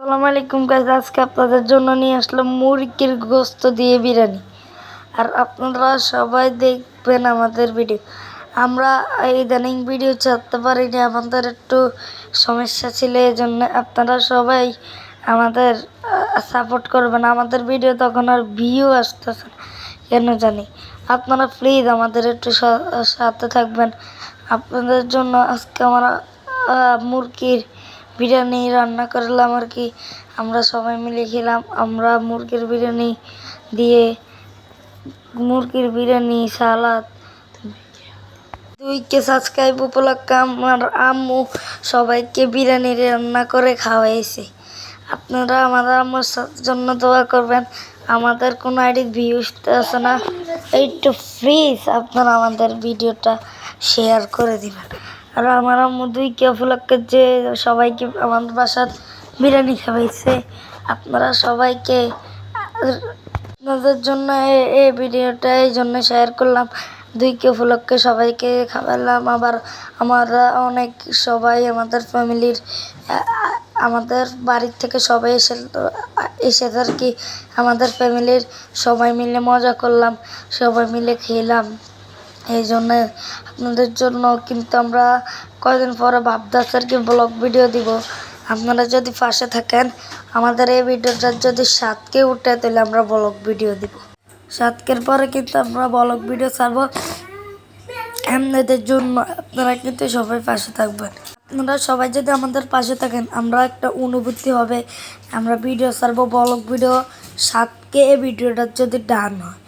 সালাম আলাইকুম গাইজ আজকে আপনাদের জন্য নিয়ে আসলাম মুরগির গোস্ত দিয়ে বিরিয়ানি। আর আপনারা সবাই দেখবেন আমাদের ভিডিও আমরা ইদানিং ভিডিও ছাড়তে পারিনি, আমাদের একটু সমস্যা ছিল এই জন্য আপনারা সবাই আমাদের সাপোর্ট করবেন। আমাদের ভিডিও তখন আর ভিউ আসতেছে কেন জানি। আপনারা প্লিজ আমাদের একটু সাথে থাকবেন। আপনাদের জন্য আজকে আমরা মুরগির বিরিয়ানি রান্না করলাম আর কি। আমরা সবাই মিলে খেলাম। আমরা মুরগির বিরিয়ানি দিয়ে মুরগির বিরিয়ানি, সালাদ। দুইকে সাবস্ক্রাইব উপলক্ষে আমার আম্মু সবাইকে বিরিয়ানি রান্না করে খাওয়াইছে। আপনারা আমাদের আম্মুর জন্য দোয়া করবেন। আমাদের কোনো আইডি ভিউজ আছে না। একটু প্লিজ আপনারা আমাদের ভিডিওটা শেয়ার করে দিবেন। আর আমার আম্মু দুইকে উপলক্ষে যে সবাইকে আমাদের বাসার বিরিয়ানি খাওয়াইছে, আপনারা সবাইকে আপনাদের জন্য এই ভিডিওটা এই জন্য শেয়ার করলাম। দুই কে উপলক্ষে সবাইকে খাওয়ালাম। আবার আমরা অনেক সবাই আমাদের ফ্যামিলির, আমাদের বাড়ির থেকে সবাই এসে এসে আর কি আমাদের ফ্যামিলির সবাই মিলে মজা করলাম, সবাই মিলে খেলাম। এই জন্য আপনাদের জন্য কিন্তু আমরা কয়দিন পরে ভাবতেছি আর কি ব্লগ ভিডিও দিব। আপনারা যদি পাশে থাকেন, আমাদের এই ভিডিওটা যদি সাতকে উঠে, তাহলে আমরা ব্লগ ভিডিও দিব। সাতকের পরে কিন্তু আমরা ব্লগ ভিডিও ছাড়বো। আপনাদের জন্য আপনারা কিন্তু সবাই পাশে থাকবেন। আপনারা সবাই যদি আমাদের পাশে থাকেন, আমরা একটা অনুভূতি হবে। আমরা ভিডিও ছাড়বো ব্লগ ভিডিও সাতকে এই ভিডিওটা যদি ডান হয়।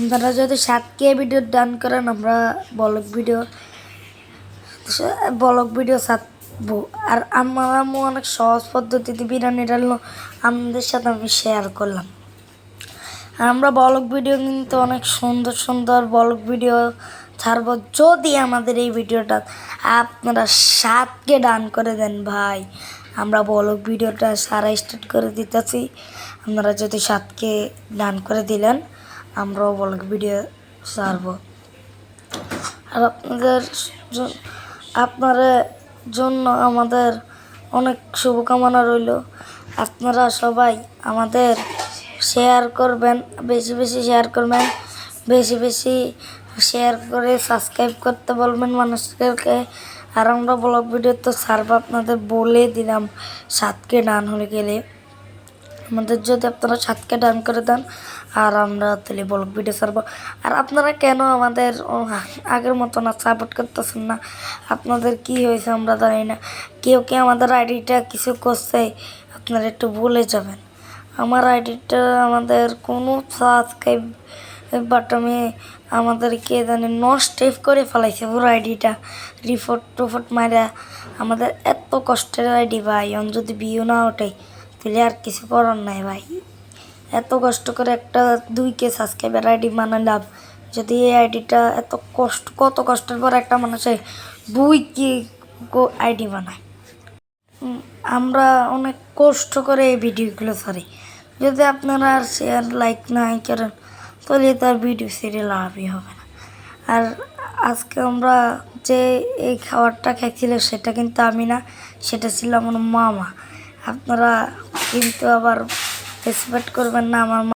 আপনারা যদি সাতকে ভিডিও ডান করেন, আমরা ব্লগ ভিডিও ব্লগ ভিডিও ছাড়বো আর আমার আম্মু অনেক সহজ পদ্ধতিতে বিরিয়ানি রান্না আমাদের সাথে আমি শেয়ার করলাম। আর আমরা ব্লগ ভিডিও কিন্তু অনেক সুন্দর সুন্দর ব্লগ ভিডিও ছাড়বো। যদি আমাদের এই ভিডিওটা আপনারা সাতকে ডান করে দেন ভাই, আমরা ব্লগ ভিডিওটা সারা স্টার্ট করে দিতেছি। আপনারা যদি সাতকে ডান করে দিলেন আমরাও ব্লগ ভিডিও ছাড়বো। আর আপনাদের আপনাদের জন্য আমাদের অনেক শুভকামনা রইল। আপনারা সবাই আমাদের শেয়ার করবেন, বেশি বেশি শেয়ার করবেন, বেশি বেশি শেয়ার করে সাবস্ক্রাইব করতে বলবেন মানুষদেরকে। আর আমরা ব্লগ ভিডিও তো ছাড়বো আপনাদের বলে দিলাম, সাতকে ডান হয়ে গেলে। আমাদের যদি আপনারা সাতকে ডান করে দেন, আর আমরা তাহলে ব্লগ ভিডিও ছাড়বো। আর আপনারা কেন আমাদের আগের মতো না সাপোর্ট করতেছেন না? আপনাদের কি হয়েছে আমরা জানি না। কেউ কি আমাদের আইডিটা কিছু করছে? আপনারা একটু বলে যাবেন। আমার আইডিটা আমাদের কোনো সাবস্ক্রাইব বাটমে আমাদের কে জানে নষ্ট করে ফেলাইছে পুরো আইডিটা রিপোর্ট টোফোর্ট মারা আমাদের এত কষ্টের আইডি ভাই যদি বিয়ে না ওঠে তাহলে আর কিছু করার নাই ভাই। এত কষ্ট করে একটা দুই কে সাবস্ক্রাইবার আইডি বানালাম। যদি এই আইডিটা এত কষ্ট, কত কষ্টের পর একটা মানুষে দুই কে আইডি বানায়। আমরা অনেক কষ্ট করে এই ভিডিওগুলো ছাড়ি। যদি আপনারা আর শেয়ার লাইক নাই করেন, তাহলে তার ভিডিও ছেড়ে লাভই হবে না। আর আজকে আমরা যে এই খাবারটা খাইছিল সেটা কিন্তু আমি না, সেটা ছিল আমার মামা। আপনারা কিন্তু আবার রেসপেক্ট করবেন না আমার